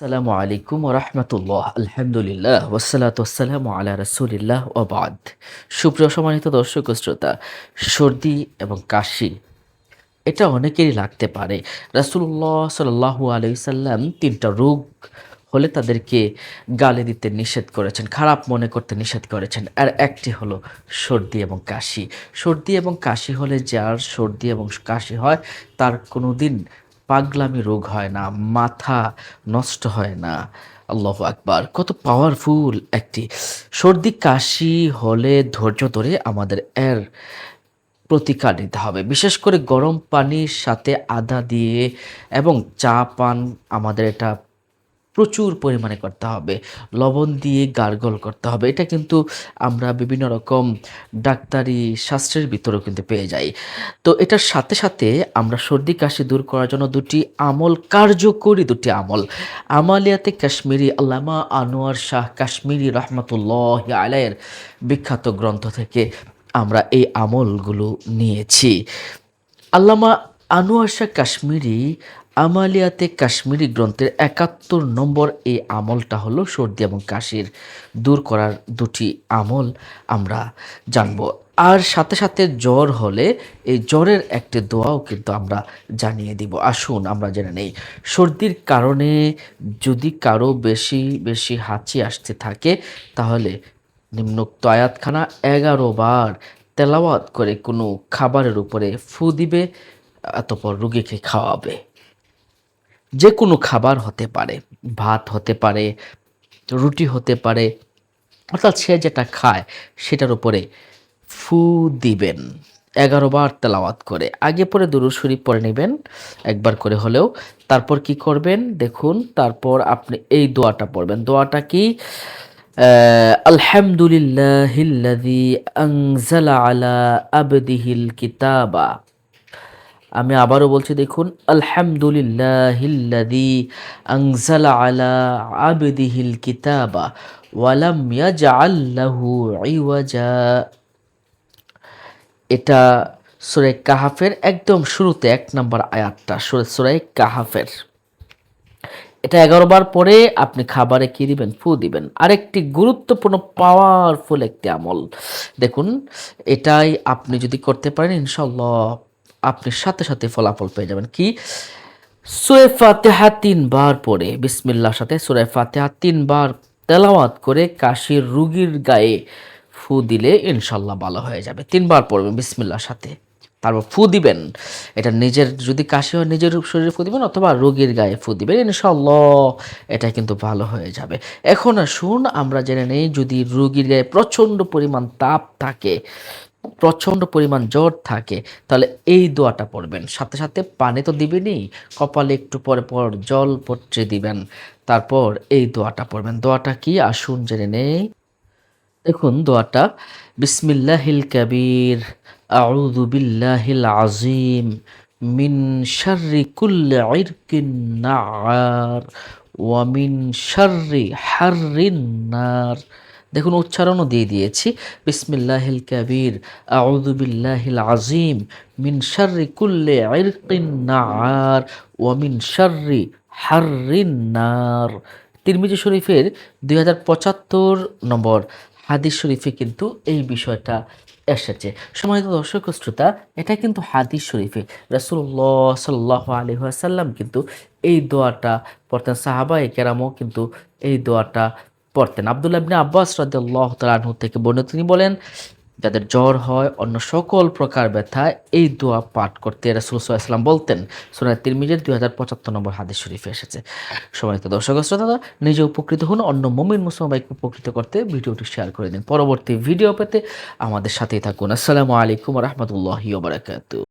আসসালামু আলাইকুম রহমতুল্লাহ। আলহামদুলিল্লাহ। ওসালাত ওসালাম আলা রসুলিল্লাহ ওবাদ সুপ্রিয় সম্মানিত দর্শক শ্রোতা, সর্দি এবং কাশি, এটা অনেকেরই লাগতে পারে। রাসুল্লাহ সাল্লাহ আলাইসাল্লাম তিনটা রোগ হলে তাদেরকে গালি দিতে নিষেধ করেছেন, খারাপ মনে করতে নিষেধ করেছেন। আর একটি হলো সর্দি এবং কাশি। সর্দি এবং কাশি হলে যার সর্দি এবং কাশি হয়, তার কোনো দিন পাগলামি রোগ হয় না, মাথা নষ্ট হয় না। আল্লাহ আকবার, কত পাওয়ারফুল একটি। সর্দি, কাশি হলে ধৈর্য ধরে আমাদের এর প্রতিকার নিতে হবে। বিশেষ করে গরম পানির সাথে আদা দিয়ে এবং চা পান, আমাদের এটা প্রচুর পরিমাণে করতে হবে। লবণ দিয়ে গার্গল করতে হবে। এটা কিন্তু আমরা বিভিন্ন রকম ডাক্তারি শাস্ত্রের ভিতরেও কিন্তু পেয়ে যাই। তো এটার সাথে সাথে আমরা সর্দি কাশি দূর করার জন্য দুটি আমল, কার্যকরী দুটি আমল। আমালিয়াতে কাশ্মীরি আল্লামা আনোয়ার শাহ কাশ্মীরি রহমতুল্লাহ আলাইয়ের বিখ্যাত গ্রন্থ থেকে আমরা এই আমলগুলো নিয়েছি। আল্লামা আনোয়ার শাহ কাশ্মীরি আমালিয়াতে কাশ্মীরি গ্রন্থের একাত্তর নম্বর এই আমলটা হলো সর্দি এবং কাশির দূর করার দুটি আমল আমরা জানব। আর সাথে সাথে জ্বর হলে এই জ্বরের একটি দোয়াও কিন্তু আমরা জানিয়ে দিব। আসুন আমরা জেনে নেই। সর্দির কারণে যদি কারও বেশি বেশি হাঁচি আসতে থাকে, তাহলে নিম্নোক্ত আয়াতখানা এগারো বার তেলাওয়াত করে কোনো খাবারের উপরে ফু দিবে, অতপর রুগীকে খাওয়াবে। যে কোনো খাবার হতে পারে, ভাত হতে পারে, রুটি হতে পারে, অর্থাৎ সে যেটা খায় সেটার উপরে ফু দিবেন। বার তেলাওয়াত করে। আগে পরে দুরু শরীফ পরে নেবেন, একবার করে হলেও। তারপর কি করবেন? দেখুন, তারপর আপনি এই দোয়াটা পড়বেন। দোয়াটা কি? আলহামদুলিল্লাহিল্লাযী আনজালা আলা আবদিহিল কিতাবা। আমি আবারও বলছি, দেখুন, আলহামদুলিল্লাহিল্লাযী আনজালা আলা কিতাবা এটা সূরা কাহাফের একদম শুরুতে এক নম্বর আয়াতটা, সূরা কাহাফের। এটা এগারো বার পরে আপনি খাবারে কি দিবেন? ফু দিবেন। আরেকটি গুরুত্বপূর্ণ পাওয়ারফুল একটি আমল। দেখুন, এটাই আপনি যদি করতে পারেন ইনশাল্লাহ আপনি সাথে সাথে ফলাফল পেয়ে যাবেন। কি? সুরে ফাতেহা তিনবার পরে বিসমিল্লার সাথে সুরে ফাতেহা তিনবার তেলাওয়াত করে কাশির রুগীর গায়ে ফু দিলে ইনশাল্লাহ ভালো হয়ে যাবে। তিনবার পড়বেন বিসমিল্লার সাথে। তারপর ফু দিবেন। এটা নিজের, যদি কাশি হয় নিজের শরীরে ফু দিবেন অথবা রোগীর গায়ে ফু দিবেন, ইনশাল্লাহ এটা কিন্তু ভালো হয়ে যাবে। এখন আসুন আমরা জেনে নেই, যদি রোগীর গায়ে প্রচণ্ড পরিমাণ তাপ থাকে প্রচণ্ড পরিমাণ জ্বর থাকে, তাহলে এই দোয়াটা পড়বেন। সাথে সাথে পানি তো দিবেনই, কপালে একটু পরে পর জল পট্রে দিবেন, তারপর এই দোয়াটা পড়বেন। দোয়াটা কি? আসুন, জেনে নেই। দেখুন দোয়াটা, বিসমিল্লাহিল কবির, আউযু বিল্লাহিল আজিম মিন শাররি কুল্লি ইরকিন নার, ওয়া মিন শাররি হাররিন নার। দেখুন, উচ্চারণও দিয়ে দিয়েছি। বিসমিল্লাহিল কবির, আউযু বিল্লাহিল আজিম মিন শাররি কুল্লি ইরকিন নার ওয়া মিন শাররি নার। তিরমিজি শরীফের দুই হাজার পঁচাত্তর নম্বর হাদিস শরীফে কিন্তু এই বিষয়টা এসেছে। সম্মানিত দর্শক শ্রোতা, এটা কিন্তু হাদিস শরীফে। রাসুল্লাহ সাল্লাহ আলী আসাল্লাম কিন্তু এই দোয়াটা পড়তেন। সাহাবা কেরামও কিন্তু এই দোয়াটা পড়তেন। আবদুল্লাহ ইবনে আব্বাস রাদিয়াল্লাহু তাআলা আনহু থেকে বর্ণিত, তিনি বলেন, যাদের জ্বর হয়, অন্য সকল প্রকার ব্যথা, এই দোয়া পাঠ করতে রাসুল সাল্লাম বলতেন। সোনার তিরমিজের দুই হাজার পঁচাত্তর নম্বর হাদিস শরীফে এসেছে। সময়ত দর্শক শ্রোতা, নিজে উপকৃত হন, অন্য মমিন মুসলিম বাইকে উপকৃত করতে ভিডিওটি শেয়ার করে দিন। পরবর্তী ভিডিও পেতে আমাদের সাথেই থাকুন। আসসালামু আলাইকুম রহমতুল্লাহি বারাকাতু